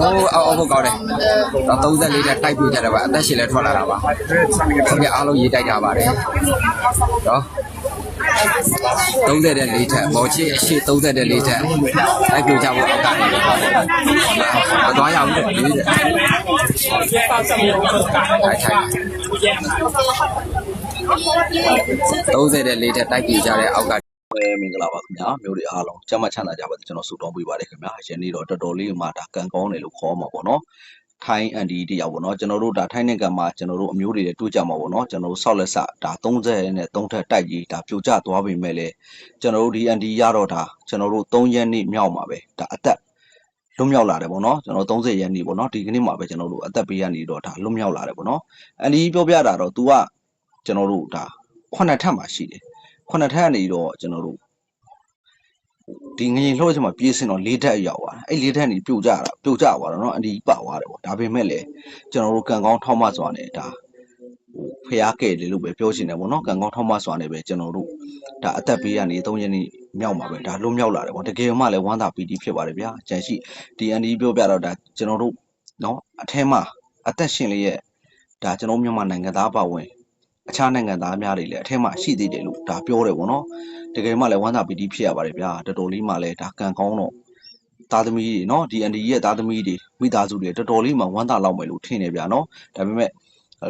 ဟိုအောက်အောက်ဖို့ကောင်းတယ်တော့34တက်တိုက်ပြကြတယ်ဗျအသက်ရှင်လဲထွက်လာတာပါခင်ဗျအားလုံးရေးတိုက်တာပါတယ်နော်30တဲ့လေးထက်မော်ချစ်အရှိ30တဲ့လေးထက်တိုက်ပြကြဖို့အောက်ကနေမသွားရဘူးလေတဲ့တိုက်ထိုင်30တဲ့လေးထက်တိုက်ပြကြတဲ့အောက်က ပဲမင်္ဂလာပါခင်ဗျာမျိုးတွေအားလုံးကျမ်းမချမ်းသာကြပါစေကျွန်တော်ဆုတောင်းပေးပါတယ်ခင်ဗျာယနေ့တော့တော်တော်လေးမှဒါကံကောင်းတယ်လို့ခေါ်မှာပေါ့နော်ထိုင်းအန်ဒီတယောက်ပေါ့နော်ကျွန်တော်တို့ဒါထိုင်းနိုင်ငံမှာကျွန်တော်တို့အမျိုးတွေတွေတွေ့ကြမှာပေါ့နော်ကျွန်တော်တို့ဆောက်လက်ဆဒါ30နဲ့3ထက်တိုက်ကြီးဒါပြိုကျသွားပြီမဲ့လေကျွန်တော်တို့ဒီအန်ဒီရတော့ဒါကျွန်တော်တို့3ရက်နေ့မြောက်မှာပဲဒါအသက်လွတ်မြောက်လာတယ်ပေါ့နော်ကျွန်တော်30ရက်နေ့ပေါ့နော်ဒီကနေ့မှာပဲကျွန်တော်တို့အသက်ပေးရနေတော့ဒါလွတ်မြောက်လာတယ်ပေါ့နော်အန်ဒီပြောပြတာတော့ तू ကကျွန်တော်တို့ဒါခုနှစ်ထပ်မှာရှိတယ် ခုနှစ်ထပ်ကနေတော့ကျွန်တော်တို့ ဒီငရင်လှုပ်ချင်မှာပြေးစင်တော့လေးထက်ရောက်သွားတယ်အဲ့လေးထက်နေပြုတ်ကြတာပြုတ်ကြသွားတော့เนาะအဒီပါသွားတယ်ပေါ့ဒါပေမဲ့လည်းကျွန်တော်တို့ကံကောင်းထောက်မစွာနဲ့ဒါဟိုဖျားခဲ့တယ်လို့ပဲပြောချင်တယ်ပေါ့เนาะကံကောင်းထောက်မစွာနဲ့ပဲကျွန်တော်တို့ဒါအသက်ပေးရနေ၃ရက်နေမြောက်မှာပဲဒါလွတ်မြောက်လာတယ်ပေါ့တကယ်မှလည်းဝမ်းသာပီတိဖြစ်ပါတယ်ဗျာကြံရှိဒီအန်ဒီပြောပြတော့ဒါကျွန်တော်တို့เนาะအထဲမှာအသက်ရှင်လေးရဲ့ဒါကျွန်တော်မြန်မာနိုင်ငံသားပါဝင် အခြားနိုင်ငံသားများတွေလည်းအထက်မှာရှိသေးတယ်လို့ဒါပြောတယ်ပေါ့နော်တကယ်မှလည်းဝမ်းသာပီတိဖြစ်ရပါတယ်ဗျာတော်တော်လေးမှလည်းဒါကံကောင်းတော့သားသမီးတွေနော်ဒီအန်ဒီရဲ့သားသမီးတွေမိသားစုတွေတော်တော်လေးမှဝမ်းသာလောက်မယ်လို့ထင်တယ်ဗျာနော်ဒါပေမဲ့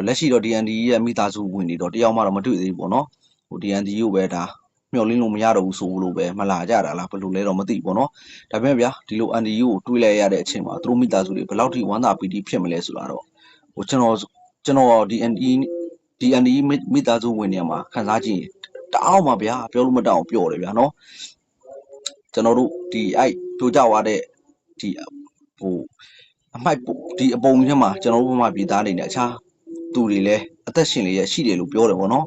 လက်ရှိတော့ DND ရဲ့မိသားစုဝင်တွေတော့တယောက်မှတော့မတွေ့သေးဘူးပေါ့နော်ဟို DND ကိုပဲဒါမျောလင်းလို့မရတော့ဘူးဆိုလို့ပဲမလာကြတာလားဘယ်လိုလဲတော့မသိဘူးပေါ့နော်ဒါပေမဲ့ဗျာဒီလို NDU ကိုတွေးလိုက်ရတဲ့အချိန်မှာသူတို့မိသားစုတွေဘယ်လောက်ထိဝမ်းသာပီတိဖြစ်မလဲဆိုတာတော့ဟိုကျွန်တော်ကျွန်တော်ဒီ NDU ဒီဒီအန်ဒီမိသားစုဝင်တွေမှာခံစားကြည့်ရင်တအားမှာဗျာပြောလို့မတောင်ပျော်တယ်ဗျာနော်ကျွန်တော်တို့ဒီအဲ့ပြိုကြသွားတဲ့ဒီဟိုအမိုက်ပုံဒီအပုံထဲမှာကျွန်တော်တို့ဘဝပြည်သားတွေနဲ့အခြားသူတွေလည်းအသက်ရှင်လျက်ရှိတယ်လို့ပြောတယ်ဗောနော်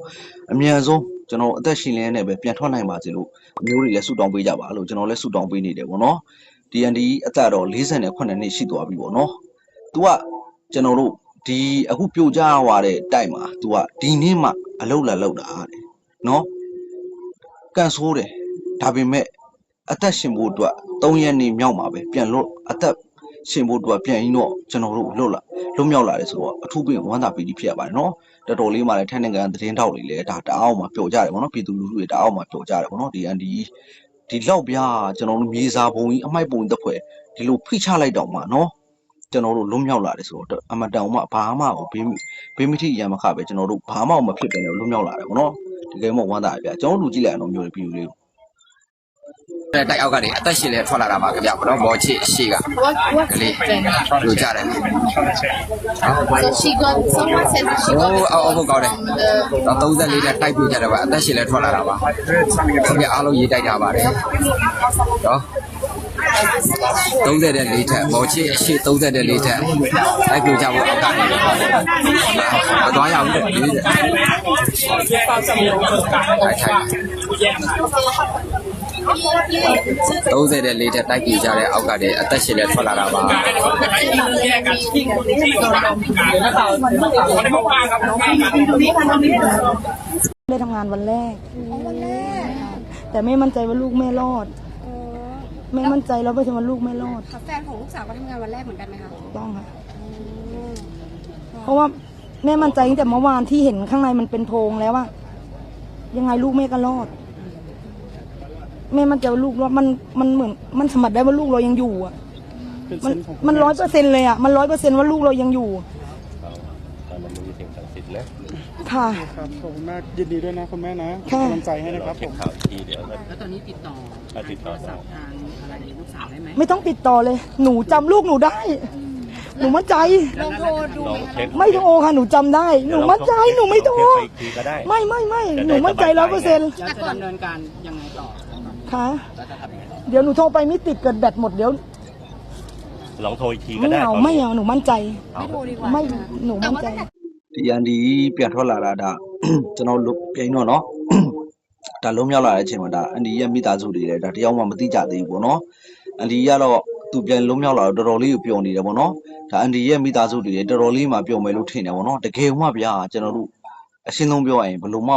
အမြန်ဆုံးကျွန်တော်အသက်ရှင်လျက်နဲ့ပဲပြန်ထွက်နိုင်ပါစေလို့အမျိုးတွေလည်းဆုတောင်းပေးကြပါလို့ကျွန်တော်လည်းဆုတောင်းပေးနေတယ်ဗောနော် DND အသက်တော့48နှစ်ရှိသွားပြီဗောနော် तू ကကျွန်တော်တို့ ဒီအခုပြိုကျသွားတဲ့တိုက်မှာ तू ကဒီနေ့မှအလုတ်လာလောက်တာတဲ့နော်ကန်ဆိုးတယ်ဒါပေမဲ့အသက်ရှင်ဖို့အတွက်၃ရက်နေမြောက်မှာပဲပြန်လို့အသက်ရှင်ဖို့အတွက်ပြန်ရင်တော့ကျွန်တော်တို့လွတ်လာလွတ်မြောက်လာတယ်ဆိုတော့အထူးပင်ဝမ်းသာပီတိဖြစ်ရပါတယ်နော်တော်တော်လေးမှလည်းထိုင်းနိုင်ငံသတင်းတောက်တွေလည်းဒါတအားအောင်မှပျော်ကြတယ်ဗောနော်ပြည်သူလူထုတွေတအားအောင်မှပျော်ကြတယ်ဗောနော်ဒီအန်ဒီဒီလောက်ပြားကျွန်တော်တို့မြေစာပုံကြီးအမိုက်ပုံတစ်ဖွဲ့ဒီလိုဖိချလိုက်တော့မှနော် ကျွန်တော်တို့လွတ်မြောက်လာတယ်ဆိုတော့အမတန်မှဘာမှကိုဘေးဘေးမထိရံမခပဲကျွန်တော်တို့ဘာမှမဖြစ်တယ်လွတ်မြောက်လာတယ်ဗောနော်တကယ်မှဝမ်းသာရပြကျွန်တော်တို့လူကြည့်လိုက်အောင်မျိုးတွေပြည်သူလေးကိုတဲ့တိုက်အောက်ကနေအသက်ရှင်လဲထွက်လာတာပါခင်ဗျနော်မော်ချစ်အရှိကကလေးလူကြတယ် She got someone said that she ဟို got အောက်အောက်ဖို့ကောင်းတယ်တော့34တက်တိုက်ပြကြတယ်ဗျအသက်ရှင်လဲထွက်လာတာပါခင်ဗျအားလုံးရေးတိုက်တာပါတယ်နော် 30တဲ့လေးထက်မော်ချစ်အရှိ30တဲ့လေးထက်တိုက်ပြကြဖို့အောက်ကနေမသွားရဘူးလေတဲ့တိုက်ထိုင်30တဲ့လေးထက်တိုက်ပြကြတဲ့အောက်ကနေအသက်ရှင်လဲထွက်လာတာပါ ได้ทำงานวันแรก วันแรก แต่ไม่มั่นใจว่าลูกแม่รอด ไม่มั่นใจแล้วไปทำว่าลูกไม่รอดค่ะแฟนของลูกสาวก็ทำงานวันแรกเหมือนกันไหมคะต้องค่ะเพราะว่าแม่มั่นใจตั้งแต่เมื่อวานที่เห็นข้างในมันเป็นโพรงแล้วว่า ยังไงลูกแม่ก็รอด แม่มั่นใจว่าลูกรอดมันมันเหมือน มันสมผัสได้ว่าลูกเรายังอยู่อะมันมันร้อยเปอร์เซ็นเลยอะ มันร้อยเปอร์เซ็นว่าลูกเรายังอยู่ ตอนนั้นมีสิ่งศักดิ์สิทธิ์นะ ค่ะ ครับ ขอบคุณมาก ยินดีด้วยนะคุณแม่นะค่ะ กำลังใจให้นะครับผเก็บม ข่าวอีกทีเดี๋ยวแล้วตอนนี้ติดต่อถ้าติดต่อโทรได้ศัพท์ทางอะไรลูกสาวได้ไหมไม่ต้องติดต่อเลย หนูจำลูกหนูได้ หนูมั่นใจ ลองโทรดูลองไหมเช็คะคไม่โทรค่ะหนูจำได้ หนูมั่นใจหนูไม่โทรเช็คไปอีกทีก็ได้ ไม่ไม่ไม่จะได้หนูมั่นใจสบายใจร้อยเปอร์เซ็นต์แล้วจะดำเนินการยังไงต่อค่ะ แล้วจะทำยังไงต่อเดี๋ยวหนูโทรไปไม่ติดเกิดแบตหมดเดี๋ยวลองโทรอีกทีก็ไม่ได้เอาตนนี้ไม่เอาหนูมั่นใจ ไม่โทรดีกว่า ไม่หนูมั่นใจ ရန်ဒီပြန်ထွက်လာတာဒါကျွန်တော်ပြိန်တော့နော်ဒါလုံးမြောက်လာတဲ့အချိန်မှာဒါအန်ဒီရဲ့မိသားစုတွေလည်းဒါတယောက်မှမသိကြသေးဘူးပေါ့နော်အန်ဒီကတော့သူပြန်လုံးမြောက်လာတော့တော်တော်လေးကိုပျော်နေတယ်ပေါ့နော်ဒါအန်ဒီရဲ့မိသားစုတွေလည်းတော်တော်လေးမှပျော်မယ်လို့ထင်တယ်ပေါ့နော်တကယ်မှဗျာကျွန်တော်တို့အရှင်းဆုံးပြောရရင်ဘလို့မှ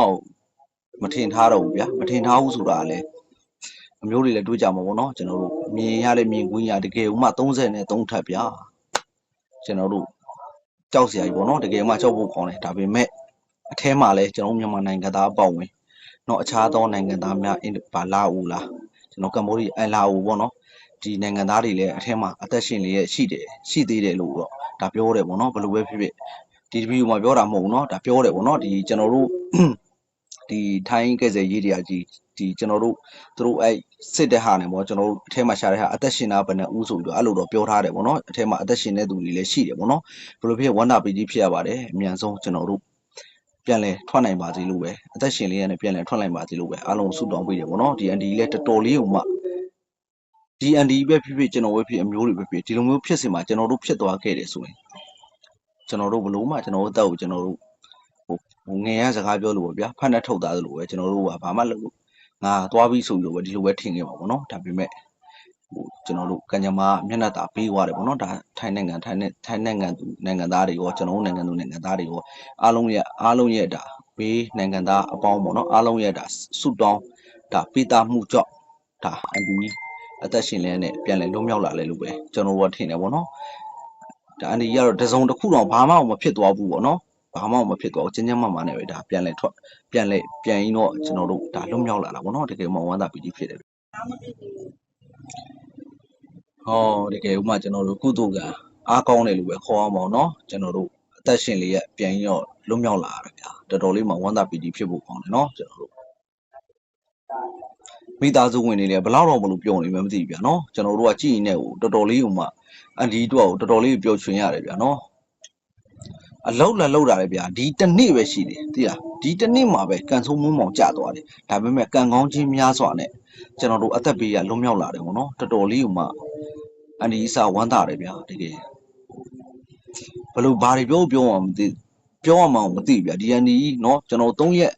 မထင်ထားတော့ဘူးဗျာမထင်ထားဘူးဆိုတာလည်းအမျိုးတွေလည်းတွေးကြမှာပေါ့နော်ကျွန်တော်တို့မြင်ရတဲ့မြင်ကွင်းရတကယ်ဥမှ33ထပ်ဗျာကျွန်တော်တို့ ကြောက်စရာကြီးပေါ့နော်တကယ်မှကြောက်ဖို့ခေါင်းတယ်ဒါပေမဲ့အထဲမှာလဲကျွန်တော်မြန်မာနိုင်ငံသားအပေါဝင်เนาะအခြားသောနိုင်ငံသားများအင်ဘာလာဦးလားကျွန်တော်ကမ္ဘောဒီအလာဦးပေါ့နော်ဒီနိုင်ငံသားတွေလည်းအထဲမှာအသက်ရှင်လျက်ရှိတယ်ရှိသေးတယ်လို့တော့ဒါပြောတယ်ပေါ့နော်ဘယ်လိုပဲဖြစ်ဖြစ်ဒီဗီဒီယိုမှာပြောတာမဟုတ်ဘူးเนาะဒါပြောတယ်ပေါ့နော်ဒီကျွန်တော်တို့ ဒီထိုင်းကဲဆယ်ရေးတရားကြီးဒီကျွန်တော်တို့သူတို့အဲ့စစ်တဲ့ဟာနေပေါ့ကျွန်တော်တို့အထဲမှာရှာတဲ့ဟာအသက်ရှင်တာဘယ်နဲ့ဦးဆိုပြီးတော့အဲ့လိုတော့ပြောထားတယ်ပေါ့နော်အထဲမှာအသက်ရှင်တဲ့သူတွေလည်းရှိတယ်ပေါ့နော်ဘယ်လိုဖြစ်ဝန္တာပီကြီးဖြစ်ရပါတယ်အမြန်ဆုံးကျွန်တော်တို့ပြန်လဲထွက်နိုင်ပါစေလို့ပဲအသက်ရှင်လေးရနဲ့ပြန်လဲထွက်နိုင်ပါစေလို့ပဲအားလုံးဆုတောင်းပေးတယ်ပေါ့နော်ဒီ ND လည်းတော်တော်လေးကိုမှဒီ ND ပဲဖြစ်ဖြစ်ကျွန်တော်ပဲဖြစ်အမျိုးတွေပဲဖြစ်ဒီလိုမျိုးဖြစ်စင်မှာကျွန်တော်တို့ဖြစ်သွားခဲ့တယ်ဆိုရင်ကျွန်တော်တို့ဘလို့မှကျွန်တော်တို့တက်ကိုကျွန်တော်တို့ဟို ငယ်ရစကားပြောလို့ပေါ့ဗျာဖတ်နှက်ထုတ်သားသလိုပဲကျွန်တော်တို့ကဘာမှလုပ်ငါသွားပြီးဆိုပြီးတော့ပဲဒီလိုပဲထင်ခဲ့ပါဘောနော်ဒါပေမဲ့ဟိုကျွန်တော်တို့ကံကြမ္မာမျက်နှာသာပေးသွားတယ်ပေါ့နော်ဒါထိုင်းနိုင်ငံထိုင်းနဲ့ထိုင်းနိုင်ငံသူနိုင်ငံသားတွေရောကျွန်တော်တို့နိုင်ငံသူနိုင်ငံသားတွေရောအားလုံးရဲ့အားလုံးရဲ့ဒါဘေးနိုင်ငံသားအပေါင်းပေါ့နော်အားလုံးရဲ့ဒါဆုတောင်းဒါပေးတာမှုကြောင့်ဒါအန်ဒီအသက်ရှင်လဲနဲ့ပြန်လဲလွတ်မြောက်လာလဲလို့ပဲကျွန်တော်တို့ကထင်တယ်ပေါ့နော်ဒါအန်ဒီကတော့တစုံတစ်ခုတော့ဘာမှမဖြစ်သွားဘူးပေါ့နော် ဘာမှမဖြစ်တော့ချင်းချင်းမမနဲ့ပဲဒါပြန်လဲထွက်ပြန်လဲပြန်ရင်တော့ကျွန်တော်တို့ဒါလွတ်မြောက်လာတာဗောနော်တကယ်မှဝမ်းသာပီတိဖြစ်တယ်ဟောတကယ်ဥမာကျွန်တော်တို့ကုသိုလ်ကအားကောင်းတယ်လို့ပဲခေါ်အောင်ပေါ့နော်ကျွန်တော်တို့အသက်ရှင်လေးရပြန်ရင်တော့လွတ်မြောက်လာတာဗျာတော်တော်လေးမှဝမ်းသာပီတိဖြစ်ဖို့ကောင်းတယ်နော်ကျွန်တော်တို့မိသားစုဝင်တွေလည်းဘလောက်တော့မလို့ပြောနေမှမသိဘူးဗျာနော်ကျွန်တော်တို့ကကြည်ရင်လည်းတော်တော်လေးဥမာအန်ဒီတို့ကတော်တော်လေးပြောချွင်ရတယ်ဗျာနော် အလောက်လက်လောက်တာလေဗျာဒီတစ်နေ့ပဲရှိတယ်သိလားဒီတစ်နေ့မှာပဲကန်ဆိုးမွန်းမောင်ကျသွားတယ်ဒါပေမဲ့ကန်ကောင်းချင်းများစွာနဲ့ကျွန်တော်တို့အသက်ပေးရလွန်မြောက်လာတယ်ပေါ့နော်တော်တော်လေးကမှအန်ဒီအစာဝမ်းသာတယ်ဗျာတကယ်ဘလို့ဘာတွေပြောပြောမှမသိပြောမှမသိဗျာဒီအန်ဒီနော်ကျွန်တော်၃ရက်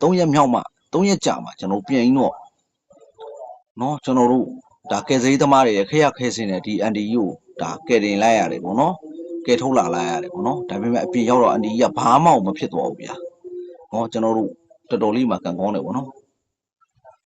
၃ရက်မြောက်မှ၃ရက်ကြာမှကျွန်တော်ပြန်ရင်တော့နော်ကျွန်တော်တို့ဒါကယ်ဆယ်သမားတွေရခရခဲစင်းတဲ့ဒီအန်ဒီကိုဒါကယ်တင်လိုက်ရတယ်ပေါ့နော် ကဲထုတ်လာလိုက်ရတယ်ပေါ့နော်ဒါပေမဲ့အပြင်ရောက်တော့အန်ဒီကဘာမှမဖြစ်သွားဘူးဗျာဟောကျွန်တော်တို့တော်တော်လေးမှကန်ကောင်းတယ်ပေါ့နော်